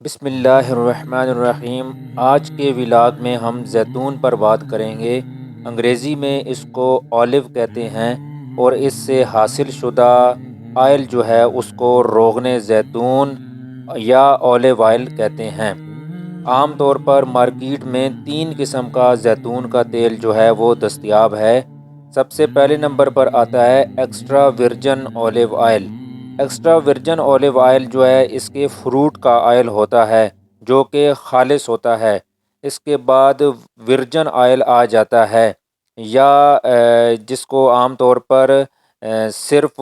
بسم اللہ الرحمن الرحیم۔ آج کے ولاگ میں ہم زیتون پر بات کریں گے۔ انگریزی میں اس کو اولیو کہتے ہیں اور اس سے حاصل شدہ آئل جو ہے اس کو روغن زیتون یا اولیو آئل کہتے ہیں۔ عام طور پر مارکیٹ میں تین قسم کا زیتون کا تیل جو ہے وہ دستیاب ہے۔ سب سے پہلے نمبر پر آتا ہے extra virgin olive oil. Extra virgin olive oil جو ہے، اس کے فروٹ کا آئل ہوتا ہے، جو کہ خالص ہوتا ہے۔ اس کے بعد ورجن آئل آ جاتا ہے، یا جس کو عام طور پر صرف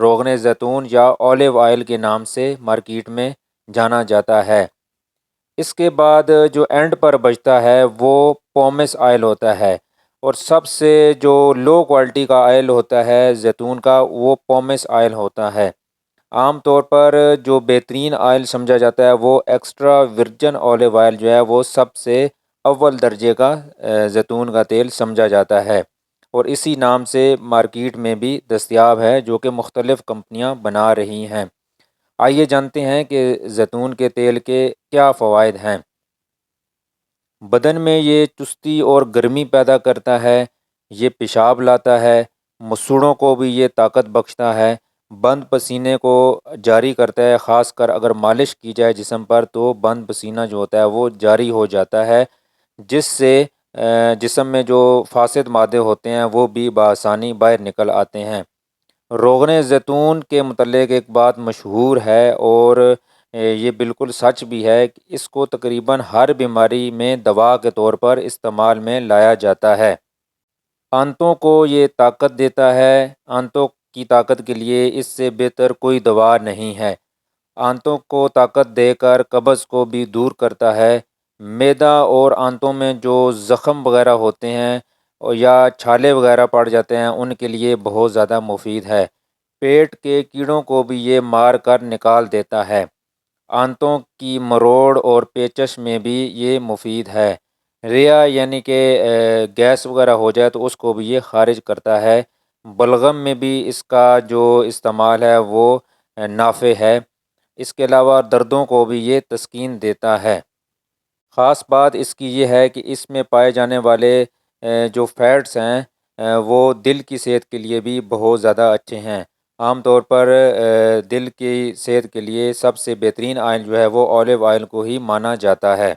روغن زیتون یا اولیو آئل کے نام سے مارکیٹ میں جانا جاتا ہے۔ اس کے بعد جو اینڈ پر بچتا ہے، وہ پومس آئل ہوتا ہے۔ اور سب سے جو لو کوالٹی کا آئل ہوتا ہے، زیتون کا، وہ پومس آئل ہوتا ہے۔ عام طور پر جو بہترین آئل سمجھا جاتا ہے، وہ ایکسٹرا ورجن اولیو آئل جو ہے، وہ سب سے اول درجے کا زیتون کا تیل سمجھا جاتا ہے۔ اور اسی نام سے مارکیٹ میں بھی دستیاب ہے، جو کہ مختلف کمپنیاں بنا رہی ہیں۔ آئیے جانتے ہیں کہ زیتون کے تیل کے کیا فوائد ہیں۔ بدن میں یہ چستی اور گرمی پیدا کرتا ہے، یہ پیشاب لاتا ہے، مسوڑوں کو بھی یہ طاقت بخشتا ہے، بند پسینے کو جاری کرتا ہے، خاص کر اگر مالش کی جائے جسم پر تو بند پسینہ جو ہوتا ہے وہ جاری ہو جاتا ہے، جس سے جسم میں جو فاسد مادے ہوتے ہیں وہ بھی بآسانی باہر نکل آتے ہیں۔ روغن زیتون کے متعلق ایک بات مشہور ہے اور یہ بالکل سچ بھی ہے کہ اس کو تقریباً ہر بیماری میں دوا کے طور پر استعمال میں لایا جاتا ہے۔ آنتوں کو یہ طاقت دیتا ہے، آنتوں کی طاقت کے لیے اس سے بہتر کوئی دوا نہیں ہے۔ آنتوں کو طاقت دے کر قبض کو بھی دور کرتا ہے۔ میدا اور آنتوں میں جو زخم وغیرہ ہوتے ہیں یا چھالے وغیرہ پڑ جاتے ہیں، ان کے لیے بہت زیادہ مفید ہے۔ پیٹ کے کیڑوں کو بھی یہ مار کر نکال دیتا ہے۔ آنتوں کی مروڑ اور پیچش میں بھی یہ مفید ہے۔ ریا یعنی کہ گیس وغیرہ ہو جائے تو اس کو بھی یہ خارج کرتا ہے۔ بلغم میں بھی اس کا جو استعمال ہے وہ نافع ہے۔ اس کے علاوہ دردوں کو بھی یہ تسکین دیتا ہے۔ خاص بات اس کی یہ ہے کہ اس میں پائے جانے والے جو فیٹس ہیں وہ دل کی صحت کے لیے بھی بہت زیادہ اچھے ہیں۔ عام طور پر دل کی صحت کے لیے سب سے بہترین آئل جو ہے وہ اولیو آئل کو ہی مانا جاتا ہے۔